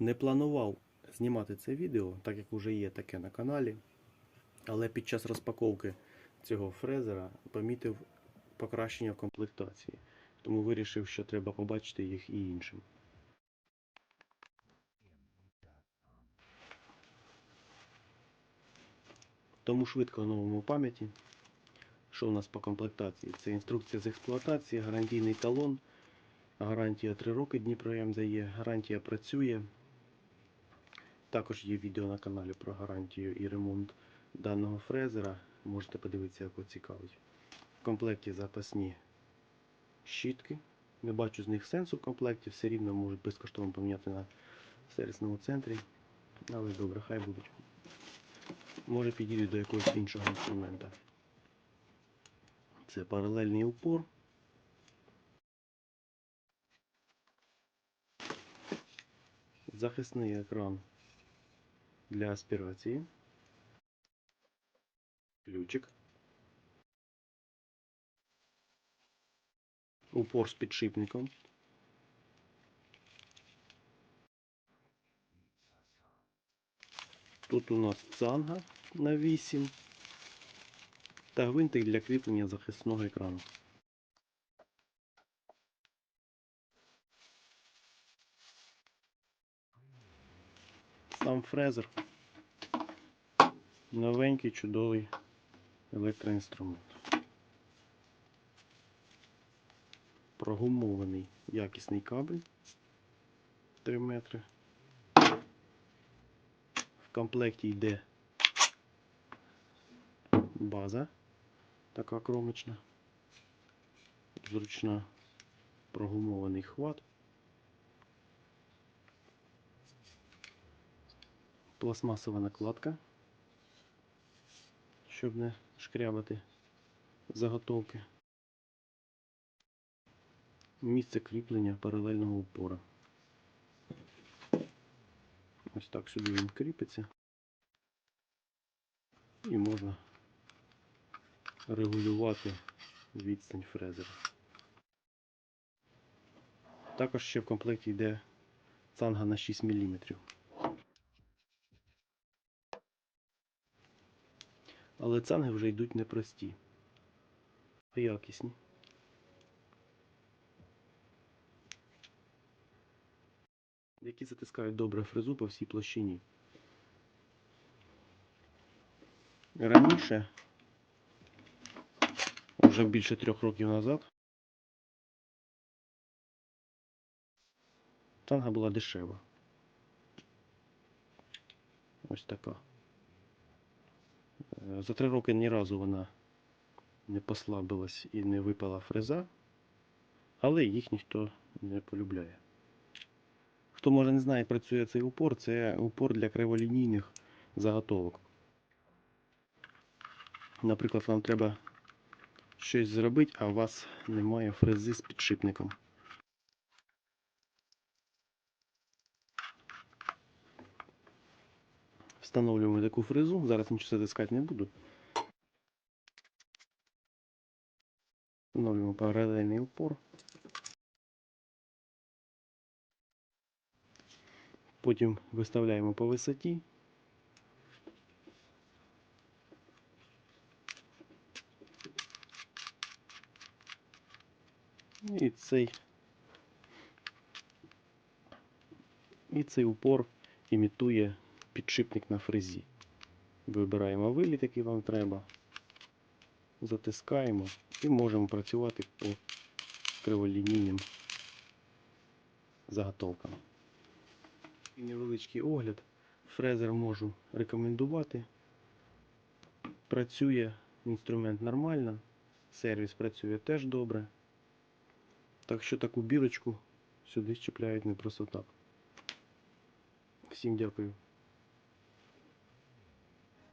Не планував знімати це відео, так як вже є таке на каналі. Але під час розпаковки цього фрезера помітив покращення в комплектації. Тому вирішив, що треба побачити їх і іншим. Тому швидко оновимо пам'яті. Що у нас по комплектації? Це інструкція з експлуатації, гарантійний талон, гарантія 3 роки Дніпром дає, гарантія працює. Також є відео на каналі про гарантію і ремонт даного фрезера. Можете подивитися, як цікавить. В комплекті запасні щітки. Не бачу з них сенсу в комплекті, все рівно можуть безкоштовно поміняти на сервісному центрі. Але добре, хай будуть. Може підійдуть до якогось іншого інструмента. Це паралельний упор. Захисний екран для аспірації. Ключик. Упор з підшипником. Тут у нас цанга на 8 та гвинтик для кріплення захисного екрану. Сам фрезер. Новенький чудовий електроінструмент. Прогумований якісний кабель 3 метри. В комплекті йде база така кромочна, зручна прогумований хват, пластмасова накладка, щоб не шкрябати заготовки. Місце кріплення паралельного упора. Ось так сюди він кріпиться. І можна регулювати відстань фрезера. Також ще в комплекті йде цанга на 6 мм. Але цанги вже йдуть непрості, а якісні. Які затискають добре фрезу по всій площині. Раніше вже більше трьох років назад. Танга була дешева. Ось така. Е, За три роки ні разу вона не послабилась і не випала фреза, але їх ніхто не полюбляє. Хто може не знає, працює цей упор, це упор для криволінійних заготовок. Наприклад, вам треба щось зробити, а у вас немає фрези з підшипником. Встановлюємо таку фрезу, зараз нічого затискати не буду. Встановлюємо паралельний упор. Потім виставляємо по висоті. І цей і цей упор імітує підшипник на фрезі. Вибираємо виліт, який вам треба, затискаємо і можемо працювати по криволінійним заготовкам. І невеличкий огляд. Фрезер можу рекомендувати. Працює інструмент нормально, сервіс працює теж добре. Так що таку бірочку сюди чіпляють не просто так. Всім дякую.